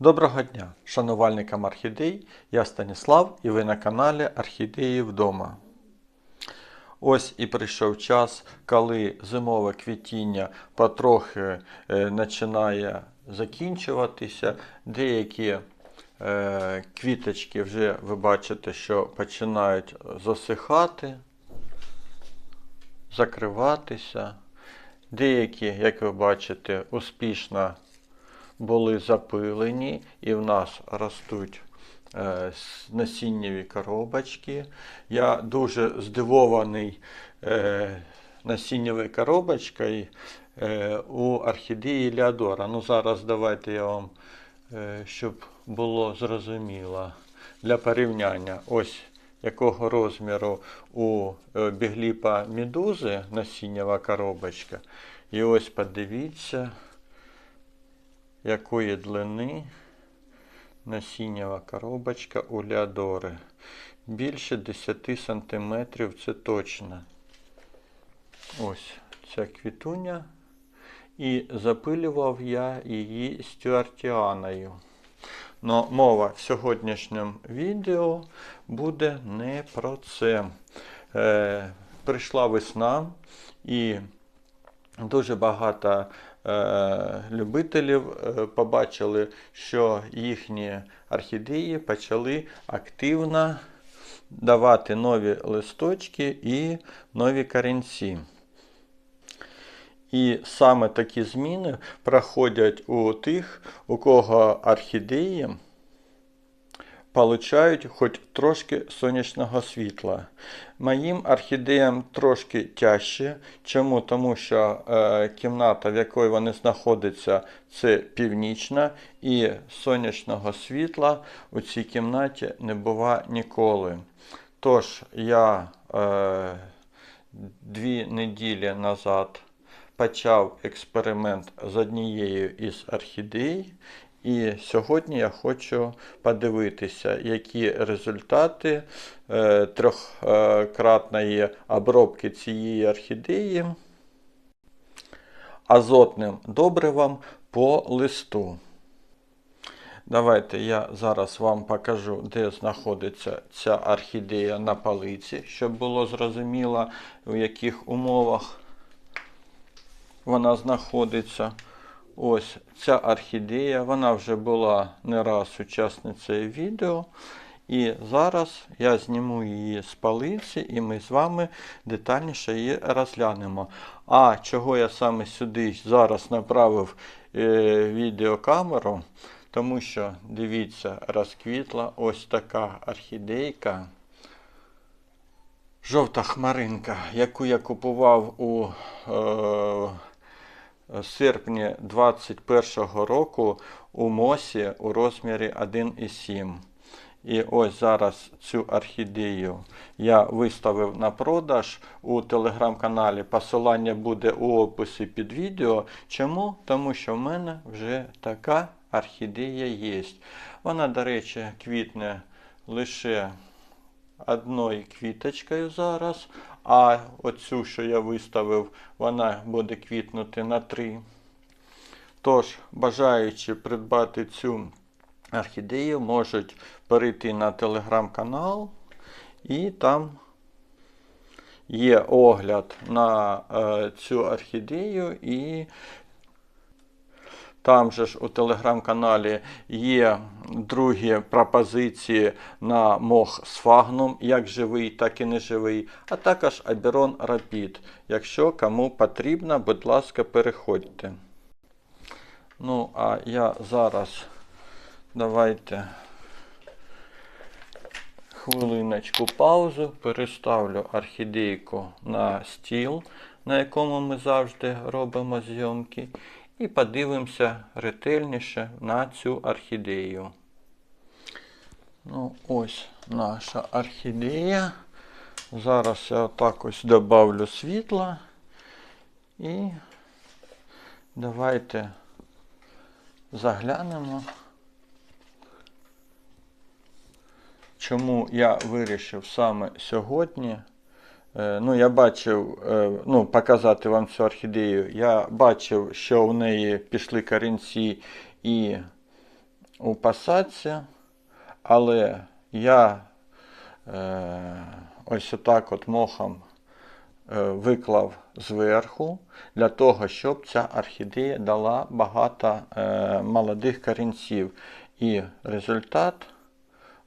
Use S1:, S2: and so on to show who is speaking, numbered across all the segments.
S1: Доброго дня, шанувальникам орхідей. Я Станіслав і ви на каналі Орхідеї вдома. Ось і прийшов час, коли зимове квітіння потрохи е, починає закінчуватися. Деякі е, квіточки вже ви бачите, що починають засихати, закриватися. Деякі, як ви бачите, успішно були запилені і в нас ростуть е, насіннєві коробочки. Я дуже здивований е, насіннєвою коробочкою е, у орхідеї Леодора. Ну зараз давайте я вам, щоб було зрозуміло для порівняння. Ось якого розміру у бігліпа медузи насіннєва коробочка. І ось подивіться якої длини насіннєва коробочка у Леодори. Більше 10 см це точно. Ось ця квітуня. І запилював я її стюартіаною. Но мова в сьогоднішньому відео буде не про це. Е, прийшла весна і дуже багато любителів е, побачили, що їхні орхідеї почали активно давати нові листочки і нові корінці. І саме такі зміни проходять у тих, у кого орхідеї получають хоч трошки сонячного світла. Моїм орхідеям трошки тяжче. Чому? Тому що е, кімната, в якій вони знаходяться, це північна, і сонячного світла у цій кімнаті не бува ніколи. Тож я е, дві неділі назад почав експеримент з однією із орхідей. І сьогодні я хочу подивитися, які результати е, трьохкратної обробки цієї орхідеї азотним добривом по листу. Давайте я зараз вам покажу, де знаходиться ця орхідея на палиці, щоб було зрозуміло, в яких умовах вона знаходиться. Ось ця орхідея, вона вже була не раз учасницею відео. І зараз я зніму її з палиці і ми з вами детальніше її розглянемо. А чого я саме сюди зараз направив е, відеокамеру, тому що, дивіться, розквітла ось така орхідейка. Жовта хмаринка, яку я купував у е, серпні 2021 року у Мосі у розмірі 1,7. І ось зараз цю орхідею я виставив на продаж у телеграм-каналі. Посилання буде у описі під відео. Чому? Тому що в мене вже така орхідея є. Вона, до речі, квітне лише одною квіточкою зараз, а оцю, що я виставив, вона буде квітнути на три. Тож, бажаючи придбати цю орхідею, можуть перейти на телеграм-канал і там є огляд на е, цю орхідею і там же ж у телеграм-каналі є другі пропозиції на мох сфагнум, як живий, так і неживий, а також Аберон Рапід. Якщо кому потрібно, будь ласка, переходьте. Ну, а я зараз давайте хвилиночку паузу, переставлю орхідейку на стіл, на якому ми завжди робимо зйомки, і подивимося ретельніше на цю орхідею. Ну, ось наша орхідея. Зараз я отак ось добавлю світла. І давайте заглянемо. Чому я вирішив саме сьогодні Ну, я бачив, е, ну, показати вам цю орхідею. Я бачив, що в неї пішли корінці і у посадці, але я е, ось отак от мохом е, виклав зверху для того, щоб ця орхідея дала багато е, молодих корінців. І результат,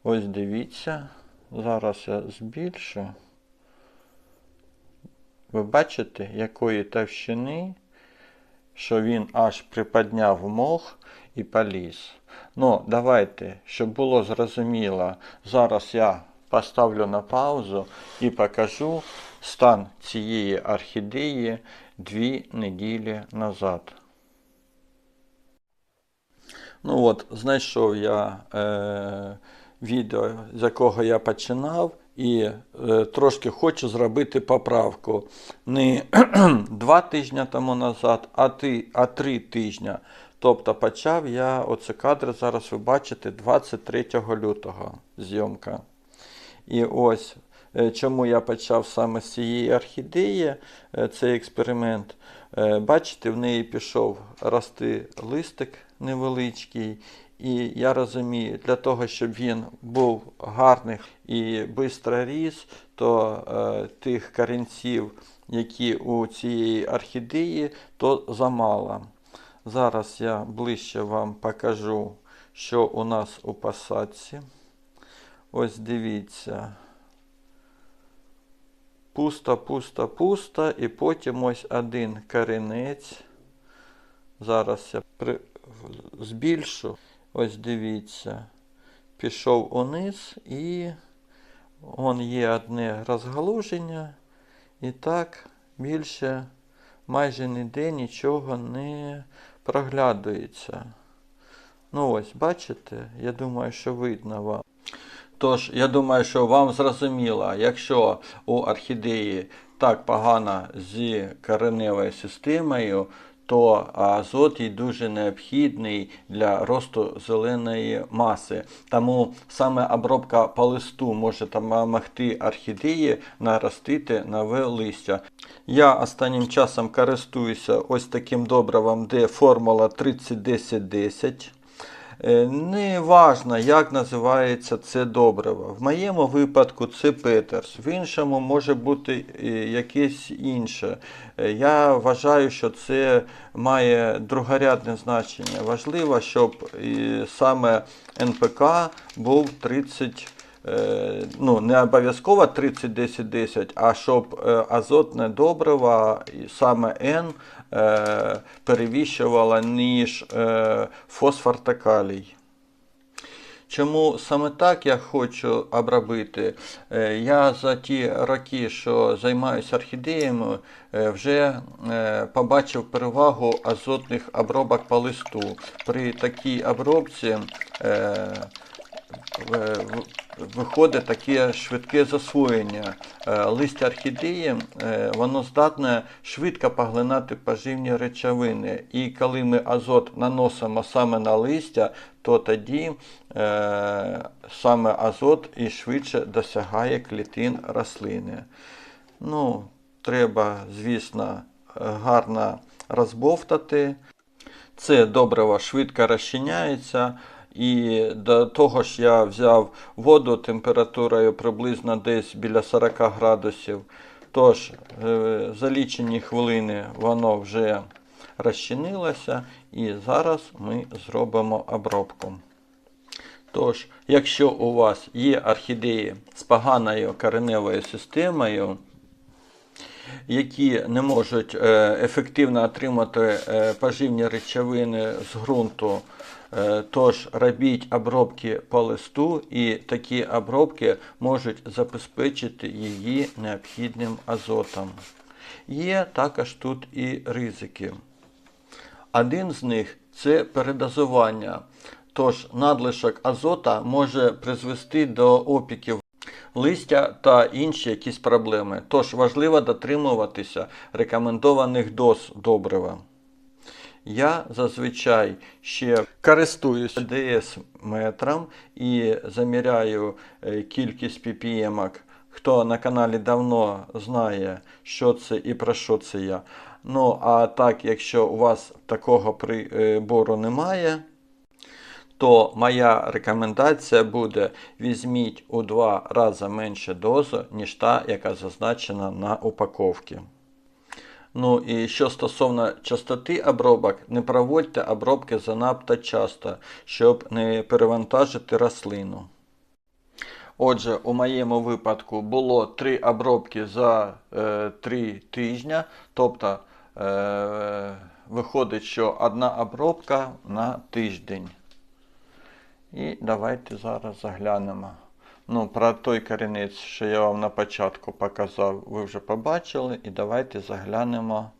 S1: ось дивіться, зараз я збільшу. Ви бачите, якої товщини, що він аж приподняв мох і поліз. Ну, давайте, щоб було зрозуміло, зараз я поставлю на паузу і покажу стан цієї орхідеї дві неділі назад. Ну от, знайшов я е, відео, з якого я починав, і е, трошки хочу зробити поправку. Не два тижні тому назад, а, ти, а три тижні. Тобто почав я оце кадри, зараз ви бачите, 23 лютого зйомка. І ось е, чому я почав саме з цієї орхідеї е, цей експеримент. Бачите, в неї пішов рости листик невеличкий. І я розумію, для того, щоб він був гарний і швидко ріс, то е, тих корінців, які у цієї орхідеї, то замало. Зараз я ближче вам покажу, що у нас у посадці. Ось дивіться. Пусто, пусто, пусто. І потім ось один корінець. Зараз я при... збільшу. Ось дивіться. Пішов униз і он є одне розгалуження. І так більше майже ніде нічого не проглядується. Ну ось, бачите, я думаю, що видно вам. Тож, я думаю, що вам зрозуміло, якщо у орхідеї так погано з кореневою системою, то азот їй дуже необхідний для росту зеленої маси. Тому саме обробка по листу може допомогти орхідеї наростити нове листя. Я останнім часом користуюся ось таким добривом, де формула 301010. Е, Не важно, як називається це добриво. В моєму випадку це Петерс, в іншому може бути е, якесь інше. Е, Я вважаю, що це має другорядне значення. Важливо, щоб саме НПК був 30. е, Ну, не обов'язково 30-10-10, а щоб азотне добриво, саме N, е, перевіщувало, ніж е, фосфор та калій. Чому саме так я хочу обробити? Е, Я за ті роки, що займаюся орхідеями, е, вже е, побачив перевагу азотних обробок по листу. При такій обробці виходить таке швидке засвоєння. Е, Листя орхідеї е, воно здатне швидко поглинати поживні речовини. І коли ми азот наносимо саме на листя, то тоді е, саме азот і швидше досягає клітин рослини. Ну, треба, звісно, гарно розбовтати. Це добриво швидко розчиняється. І до того ж я взяв воду температурою приблизно десь біля 40 градусів. Тож, е, за лічені хвилини воно вже розчинилося. І зараз ми зробимо обробку. Тож, якщо у вас є орхідеї з поганою кореневою системою, які не можуть е, ефективно отримати е, поживні речовини з ґрунту, е, тож робіть обробки по листу, і такі обробки можуть забезпечити її необхідним азотом. Є також тут і ризики. Один з них це передозування. Тож надлишок азота може призвести до опіків листя та інші якісь проблеми. Тож важливо дотримуватися рекомендованих доз добрива. Я зазвичай ще користуюся ДС метром і заміряю е, кількість ppm. Хто на каналі давно знає, що це і про що це я. Ну, а так, якщо у вас такого прибору немає, то моя рекомендація буде візьміть у два рази менше дозу, ніж та, яка зазначена на упаковці. Ну і що стосовно частоти обробок, не проводьте обробки занадто часто, щоб не перевантажити рослину. Отже, у моєму випадку було три обробки за е, 3 тижня, тобто е, виходить, що одна обробка на тиждень. І давайте зараз заглянемо. Ну, про той корінець, що я вам на початку показав, ви вже побачили. І давайте заглянемо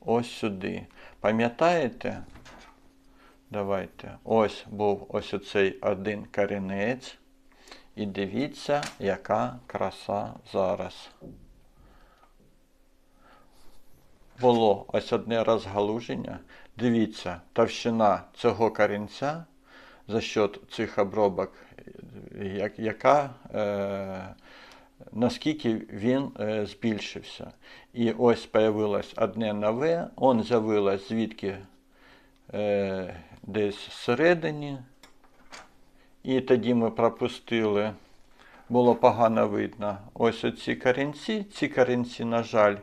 S1: ось сюди. Пам'ятаєте? Давайте. Ось був ось оцей один корінець. І дивіться, яка краса зараз. Було ось одне розгалуження. Дивіться, товщина цього корінця за счет цих обробок, як, яка, е, наскільки він е, збільшився. І ось появилось одне нове, он з'явилось звідки е, десь всередині. І тоді ми пропустили, було погано видно. Ось оці корінці. Ці корінці, на жаль,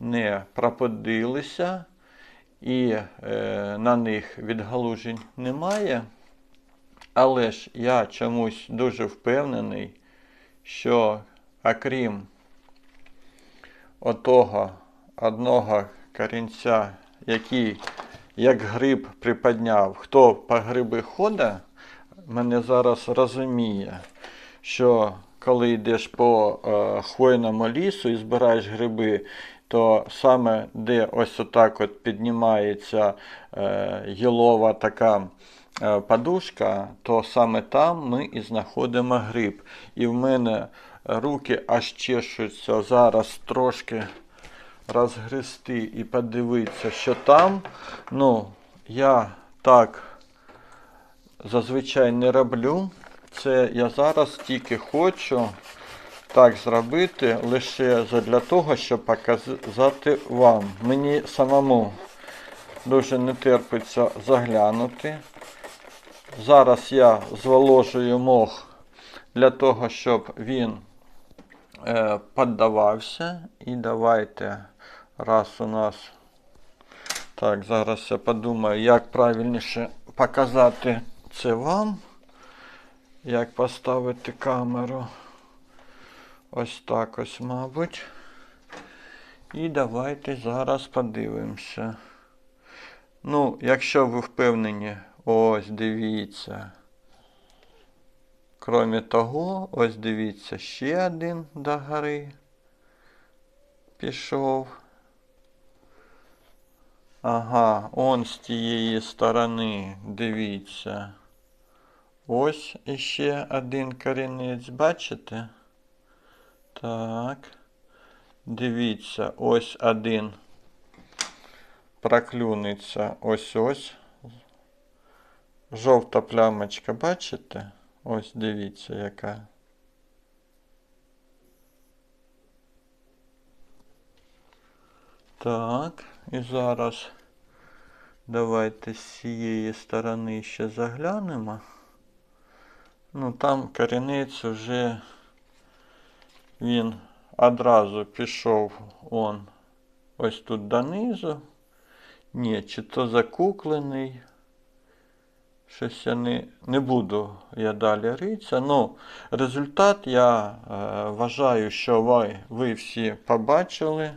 S1: не проподилися, і е, на них відгалужень немає. Але ж я чомусь дуже впевнений, що окрім отого одного корінця, який як гриб приподняв, хто по гриби ходить, мене зараз розуміє, що коли йдеш по е, хвойному лісу і збираєш гриби, то саме де ось отак от піднімається е, гілова така подушка, то саме там ми і знаходимо гриб. І в мене руки аж чешуться зараз трошки розгрести і подивитися, що там. Ну, я так зазвичай не роблю. Це я зараз тільки хочу так зробити лише для того, щоб показати вам. Мені самому дуже не терпиться заглянути. Зараз я зволожую мох для того, щоб він е, піддавався. І давайте, раз у нас. Так, зараз я подумаю, як правильніше показати це вам. Як поставити камеру. Ось так ось, мабуть. І давайте зараз подивимося. Ну, якщо ви впевнені, ось дивіться. Кроме того, ось дивіться, ще один до гори пішов. Ага, он з тієї сторони, дивіться. Ось іще один корінець, бачите? Так. Дивіться, ось один проклюнеться ось ось. Жовта плямочка, бачите? Ось дивіться, яка. Так, і зараз давайте з цієї сторони ще заглянемо. Ну там корінець вже він одразу пішов он ось тут донизу. Ні, чи то закуклений. Щось я не не буду я далі ритися. Ну, результат я е, вважаю, що ви, ви всі побачили.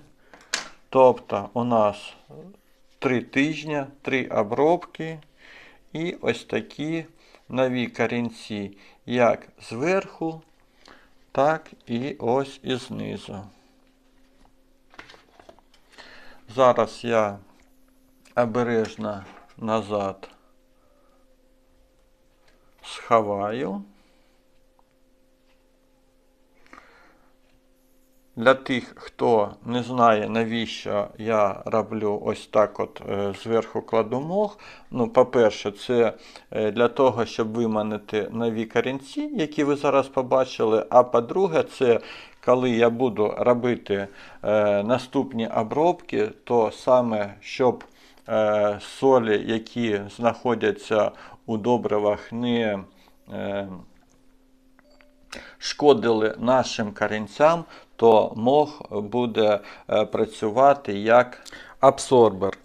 S1: Тобто у нас 3 тижні, 3 обробки і ось такі нові корінці, як зверху, так і ось і знизу. Зараз я обережно назад сховаю. Для тих, хто не знає, навіщо я роблю ось так от е, зверху кладу мох. Ну, По-перше, це е, для того, щоб виманити нові корінці, які ви зараз побачили. А по-друге, це коли я буду робити е, наступні обробки, то саме щоб солі, які знаходяться у добривах не е, шкодили нашим корінцям, то мох буде е, працювати як абсорбер.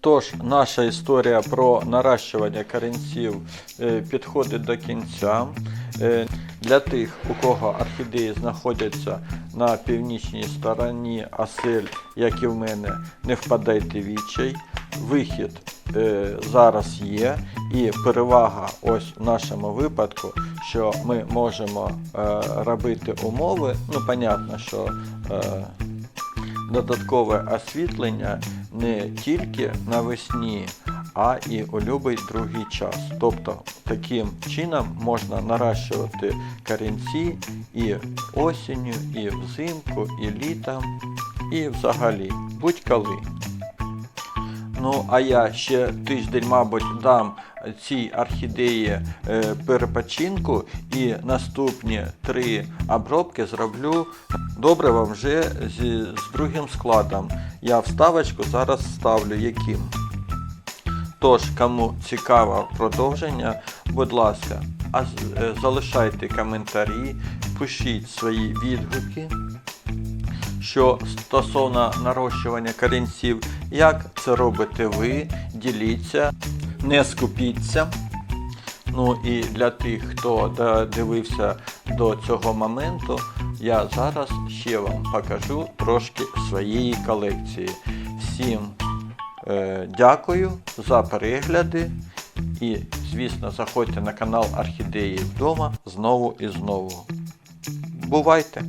S1: Тож, наша історія про наращування корінців е, підходить до кінця. Для тих, у кого орхідеї знаходяться на північній стороні осель, як і в мене, не впадайте відчай. Вихід е, зараз є, і перевага ось в нашому випадку, що ми можемо е, робити умови. Ну, понятно, що е, додаткове освітлення не тільки навесні, а і у будь-який другий час. Тобто таким чином можна наращувати корінці і осінню, і взимку, і літом, і взагалі будь-коли. Ну, а я ще тиждень, мабуть, дам цій орхідеї е, перепочинку і наступні три обробки зроблю добрива вже з, з другим складом. Я вставочку зараз ставлю яким. Тож, кому цікаво продовження, будь ласка, е, залишайте коментарі, пишіть свої відгуки що стосовно нарощування корінців, як це робите ви, діліться, не скупіться. Ну і для тих, хто дивився до цього моменту, я зараз ще вам покажу трошки своєї колекції. Всім е, дякую за перегляди і, звісно, заходьте на канал Орхідеї вдома знову і знову. Бувайте!